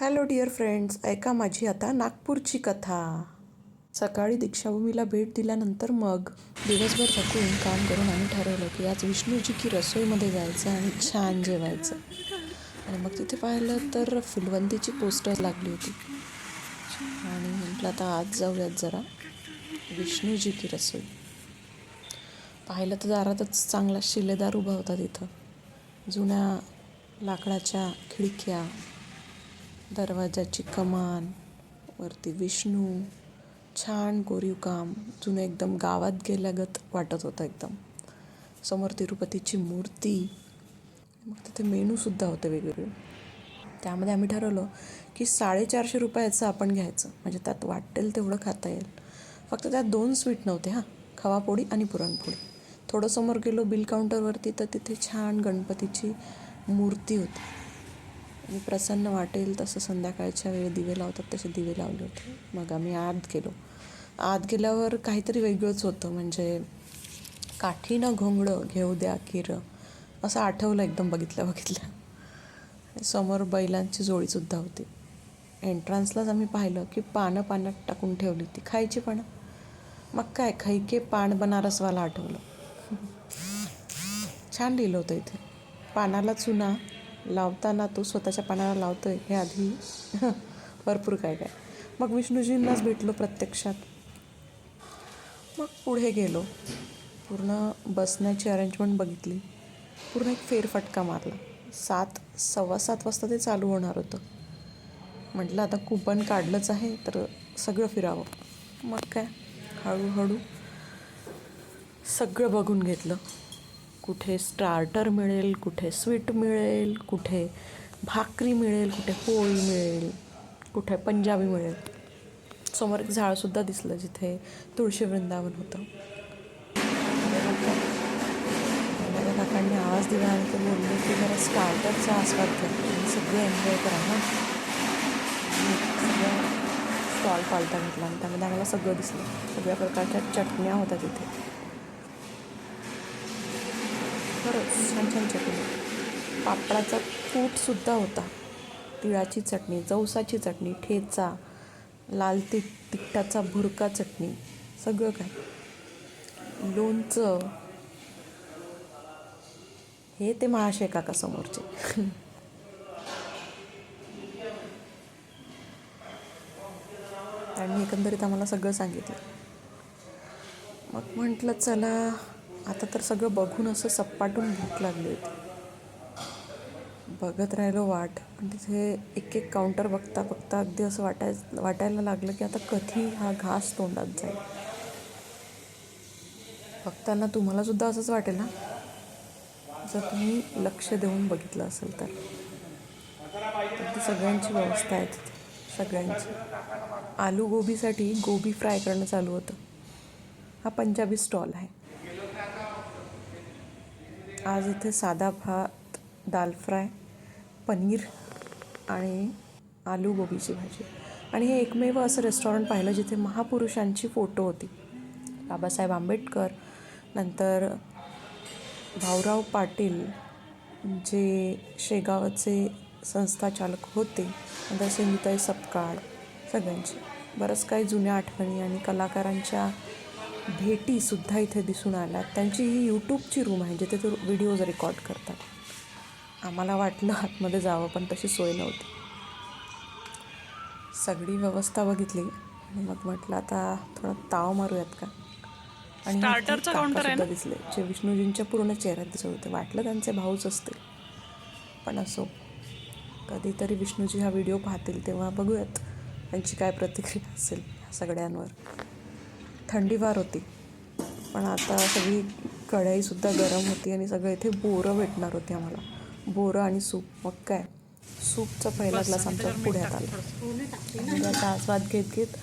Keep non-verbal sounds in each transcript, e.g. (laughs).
Hello dear friends ऐका माझी आता नागपूरची कथा. सकाळी दीक्षाभूमीला भेट दिल्यानंतर मग दिवसभर थकून काम करून आम्ही ठरवलं की आज विष्णूजी की रसोईमध्ये जायचं आणि छान जेवायचं. आणि मग तिथे पाहिलं तर फुलवंतीची पोस्टर लागली होती. आणि म्हटलं आता आज जाऊयात जरा विष्णूजी की रसोई. पाहिलं तर दारातच चांगला शिलेदार उभा होता तिथं. जुन्या लाकडाच्या खिडक्या दरवाजाची कमान वरती विष्णू छान कोरीव काम जुनं एकदम गावात गेल्यागत वाटत होतं एकदम. समोर तिरुपतीची मूर्ती मग तिथे मेनूसुद्धा होते वेगवेगळे. त्यामध्ये आम्ही ठरवलं की साडेचारशे रुपयाचं आपण घ्यायचं. म्हणजे त्यात वाटेल तेवढं खाता येईल. फक्त त्यात दोन स्वीट नव्हते हां. खवापोळी आणि पुरणपोळी. थोडं समोर गेलो बिल काउंटरवरती तर तिथे छान गणपतीची मूर्ती होती. आणि प्रसन्न वाटेल तसं संध्याकाळच्या वेळी दिवे लावतात तसे दिवे लावले होते. मग आम्ही आत गेलो. आत गेल्यावर काहीतरी वेगळंच होतं. म्हणजे काठीनं घोंगडं घेऊ द्या किर असं आठवलं एकदम बघितल्या बघितल्या. समोर बैलांची जोडीसुद्धा होती. एंट्रान्सलाच आम्ही पाहिलं की पानं पाण्यात टाकून ठेवली ती खायची पण मग काय? खैके पान बनारसवाला आठवलं. छान लिहिलं होतं इथे. पानाला चुना लावताना तो स्वतःच्या पानाला आहे हे आधी (laughs) भरपूर काय काय. मग विष्णूजींनाच भेटलो प्रत्यक्षात. मग पुढे गेलो. पूर्ण बसण्याची अरेंजमेंट बघितली. पूर्ण एक फेरफटका मारला. सात सव्वा सात वाजता ते चालू होणार होतं. म्हटलं आता कुपन काढलंच आहे तर सगळं फिरावं. मग काय? हळूहळू सगळं बघून घेतलं. कुठे स्टार्टर मिळेल कुठे स्वीट मिळेल कुठे भाकरी मिळेल कुठे पोळी मिळेल कुठे पंजाबी मिळेल. समोर एक झाडसुद्धा दिसलं जिथे तुळशी वृंदावन होतं. माझ्या काकांनी आवाज दिला आणि ते बोलले की जरा स्टार्टरचा आस्वाद घ्या. आणि सगळे एन्जॉय करा ना. सगळं स्टॉल पालता घेतला आणि त्यामध्ये आम्हाला सगळं दिसलं. सगळ्या प्रकारच्या चटण्या होत्या तिथे. खरंच छान छान चटणी. पापडाचा कूटसुद्धा होता. तिळाची चटणी जवसाची चटणी ठेचा लाल तिख तिखटाचा भुरका चटणी सगळं काय लोणचं. हे ते महाशय काका समोरचे त्यांनी एकंदरीत आम्हाला सगळं सांगितलं. मग म्हटलं चला आता तर सगळं बघून असं सपाटून भूक लागली होती. बघत राहिलो वाट आणि तिथे एक एक काउंटर बघता बघता अगदी असं वाटाय वाटायला लागलं की आता कधी हा घास तोंडात जाईल. बघताना तुम्हाला सुद्धा असंच वाटेल ना? जर तुम्ही लक्ष देऊन बघितलं असेल तर. अगदी सगळ्यांची व्यवस्था आहे तिथे सगळ्यांची. आलू गोबीसाठी गोबी फ्राय करणं चालू होतं. हा पंजाबी स्टॉल आहे. आज इथे साधा भात दाल फ्राय पनीर आणि आलू गोबीची भाजी. आणि हे एकमेव असं रेस्टॉरंट पाहिलं जिथे महापुरुषांची फोटो होती. बाबासाहेब आंबेडकर नंतर भाऊराव पाटील जे शेगावचे संस्थाचालक होते नंतर सिंधुताई सपकाळ सगळ्यांची. बरंच काही जुन्या आठवणी आणि कलाकारांच्या भेटीसुद्धा इथे दिसून आल्या. त्यांची ही यूट्यूबची रूम आहे जिथे ते व्हिडिओज रेकॉर्ड करतात. आम्हाला वाटलं आतमध्ये जावं पण तशी सोय नव्हती. सगळी व्यवस्था बघितली आणि मग म्हटलं आता थोडा ताव मारूयात का? आणि दिसले जे विष्णूजींच्या पूर्ण चेहऱ्यात दिसत होते. वाटलं त्यांचे भाऊच असतील. पण असो कधीतरी विष्णूजी हा व्हिडिओ पाहतील तेव्हा बघूयात त्यांची काय प्रतिक्रिया असेल ह्या सगळ्यांवर. थंडी फार होती. पण आता सगळी कढईसुद्धा गरम होती आणि सगळं इथे बोरं भेटणार होती आम्हाला. बोरं आणि सूप मग काय सूपचा पहिला ग्लास आमच्या पुढ्यात आला. आणि त्याचा आस्वाद घेत घेत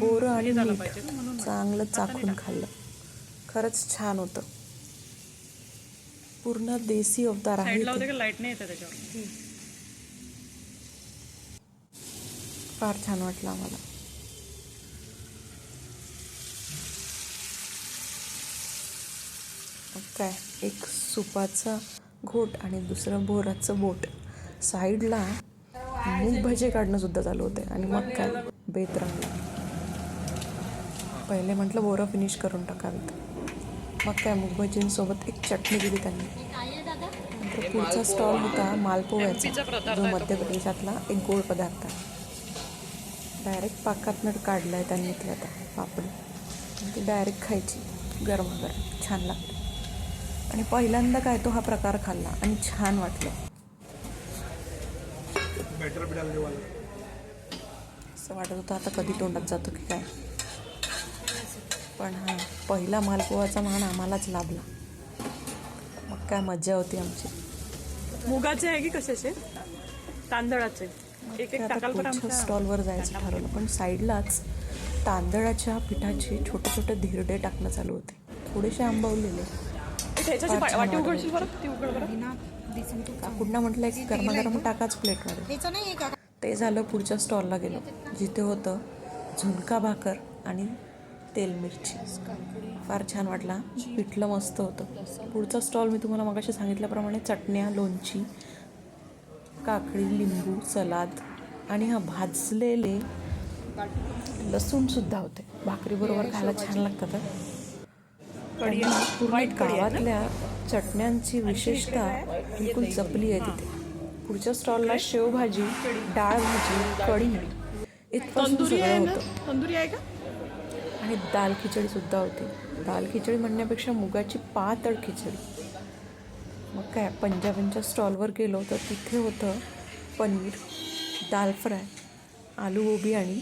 बोरं आणि मीठ चांगलं चाखून खाल्लं. खरंच छान होतं. पूर्ण देसी अवतार आहे फार छान वाटलं आम्हाला. काय एक सुपाचा घोट आणि दुसरं बोराचं बोट. साईडला मूग भजे काढणं सुद्धा चालू होते आणि मग काय बेत रंगला. पहिले म्हटलं बोरं फिनिश करून टाकावीत. मग काय मूग भजींसोबत एक चटणी दिली त्यांनी. नंतर पुढचा स्टॉल होता मालपोह्याचा. जो मध्य प्रदेशातला एक गोड पदार्थ आहे. डायरेक्ट पाकातनं काढला आहे त्यांनी इथल्या आता पापडी. ती डायरेक्ट खायची. गरमागरम. छान लागते. आणि पहिल्यांदा काय तो हा प्रकार खाल्ला आणि छान वाटलं. असं वाटत होतं आता कधी तोंडात जातो की काय. पण हा पहिला मालपोहाचा मान आम्हालाच लाभला. मग काय मज्जा होती आमची. मुगाचे आहे की कशाचे? तांदळाचे. एक एक स्टॉलवर जायचं ठरवलं पण साईडलाच तांदळाच्या पिठाचे छोटे छोटे धिरडे टाकणं चालू होते. थोडेसे आंबवलेले. त्याच्याची फार छान वाटी वाटत उघडशील बरं? ती उघड बरं. काकूंना म्हटलं की गरमागरम टाकाच प्लेटमध्ये त्याचं नाही का? ते झालं पुढच्या स्टॉलला गेलो. जिथे होतं झुणका भाकर आणि तेल मिरची. फार छान वाटला. पिठलं मस्त होतं. पुढचा स्टॉल मी तुम्हाला मगाशी सांगितल्याप्रमाणे चटण्या लोणची काकडी लिंबू सलाद आणि हा भाजलेले लसूणसुद्धा होते. भाकरीबरोबर खायला छान लागतात पूर्ण गावातल्या चटण्यांची विशेषता बिलकुल जपली आहे तिथे. पुढच्या स्टॉलला शेवभाजी डाळ भाजी कढी. इथपासून तंदुरी आहे सगळं ना होतं. तंदुरी आहे का? आणि दाल खिचडी सुद्धा होती. दाल खिचडी म्हणण्यापेक्षा मुगाची पातळ खिचडी. मग काय पंजाबांच्या स्टॉलवर गेलो तर तिथे होतं पनीर दाल फ्राय आलू गोबी आणि